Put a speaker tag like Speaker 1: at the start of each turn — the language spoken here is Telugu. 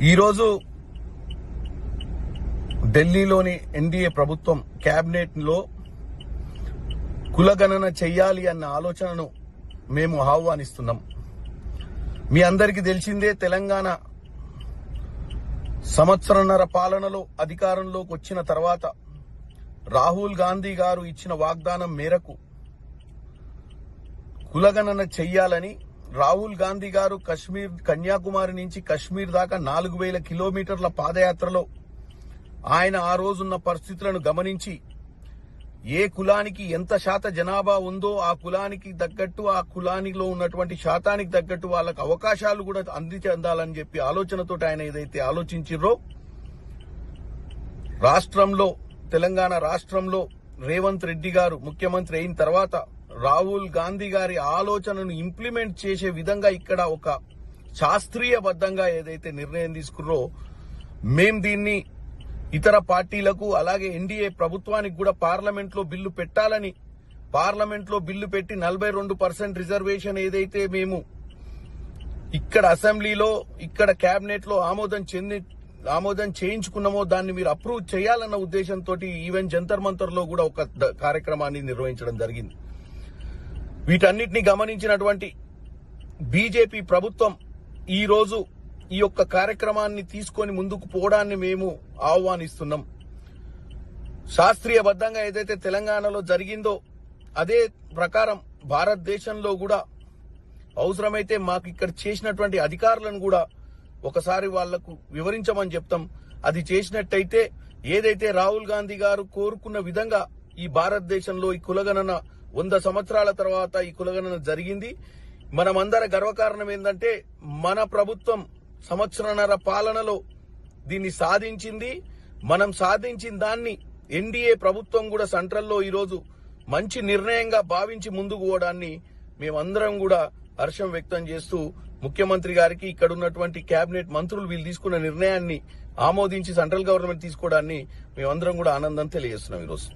Speaker 1: ఈరోజు ఢిల్లీలోని ఎన్డీఏ ప్రభుత్వం క్యాబినెట్లో లో కులగణన చెయ్యాలి అన్న ఆలోచనను మేము ఆహ్వానిస్తున్నాం. మీ అందరికీ తెలిసిందే తెలంగాణ సంవత్సరన్నర పాలనలో అధికారంలోకి వచ్చిన తర్వాత రాహుల్ గాంధీ గారు ఇచ్చిన వాగ్దానం మేరకు కులగణన చెయ్యాలని రాహుల్ గాంధీ గారు కశ్మీర్ కన్యాకుమారి నుంచి కశ్మీర్ దాకా నాలుగు వేల కిలోమీటర్ల పాదయాత్రలో ఆయన ఆ రోజున్న పరిస్థితులను గమనించి ఏ కులానికి ఎంత శాత జనాభా ఉందో ఆ కులానికి తగ్గట్టు ఆ కులానిలో ఉన్నటువంటి శాతానికి తగ్గట్టు వాళ్ళకు అవకాశాలు కూడా అంది చెందాలని చెప్పి ఆలోచనతో ఆయన ఏదైతే ఆలోచించిర్రో రాష్ట్రంలో తెలంగాణ రాష్ట్రంలో రేవంత్ రెడ్డి గారు ముఖ్యమంత్రి అయిన తర్వాత రాహుల్ గాంధీ గారి ఆలోచనను ఇంప్లిమెంట్ చేసే విధంగా ఇక్కడ ఒక శాస్త్రీయబద్ధంగా ఏదైతే నిర్ణయం తీసుకుర్రో మేం దీన్ని ఇతర పార్టీలకు అలాగే ఎన్డీఏ ప్రభుత్వానికి కూడా పార్లమెంట్లో బిల్లు పెట్టాలని పార్లమెంట్లో బిల్లు పెట్టి నలభై రెండు పర్సెంట్ రిజర్వేషన్ ఏదైతే మేము ఇక్కడ అసెంబ్లీలో ఇక్కడ కేబినెట్లో ఆమోదం చెంది ఆమోదం చేయించుకున్నామో దాన్ని మీరు అప్రూవ్ చేయాలన్న ఉద్దేశంతో ఈవెన్ జంతర్ మంతర్లో కూడా ఒక కార్యక్రమాన్ని నిర్వహించడం జరిగింది. వీటన్నిటిని గమనించినటువంటి బీజేపీ ప్రభుత్వం ఈరోజు ఈ యొక్క కార్యక్రమాన్ని తీసుకొని ముందుకు పోవడాన్ని మేము ఆహ్వానిస్తున్నాం. శాస్త్రీయబద్ధంగా ఏదైతే తెలంగాణలో జరిగిందో అదే ప్రకారం భారతదేశంలో కూడా అవసరమైతే మాకు ఇక్కడ చేసినటువంటి అధికారులను కూడా ఒకసారి వాళ్ళకు వివరించమని చెప్తాం. అది చేసినట్టయితే ఏదైతే రాహుల్ గాంధీ గారు కోరుకున్న విధంగా ఈ భారతదేశంలో ఈ కులగణన వంద సంవత్సరాల తర్వాత ఈ కులగణన జరిగింది. మనమందర గర్వకారణం ఏంటంటే మన ప్రభుత్వం సంవత్సరన్నర పాలనలో దీన్ని సాధించింది. మనం సాధించిన దాన్ని ఎన్డీఏ ప్రభుత్వం కూడా సెంట్రల్లో ఈరోజు మంచి నిర్ణయంగా భావించి ముందుకు పోవడాన్ని మేమందరం కూడా హర్షం వ్యక్తం చేస్తూ ముఖ్యమంత్రి గారికి ఇక్కడ ఉన్నటువంటి కేబినెట్ మంత్రులు వీళ్ళు తీసుకున్న నిర్ణయాన్ని ఆమోదించి సెంట్రల్ గవర్నమెంట్ తీసుకోవడాన్ని మేమందరం కూడా ఆనందం తెలియజేస్తున్నాం ఈరోజు.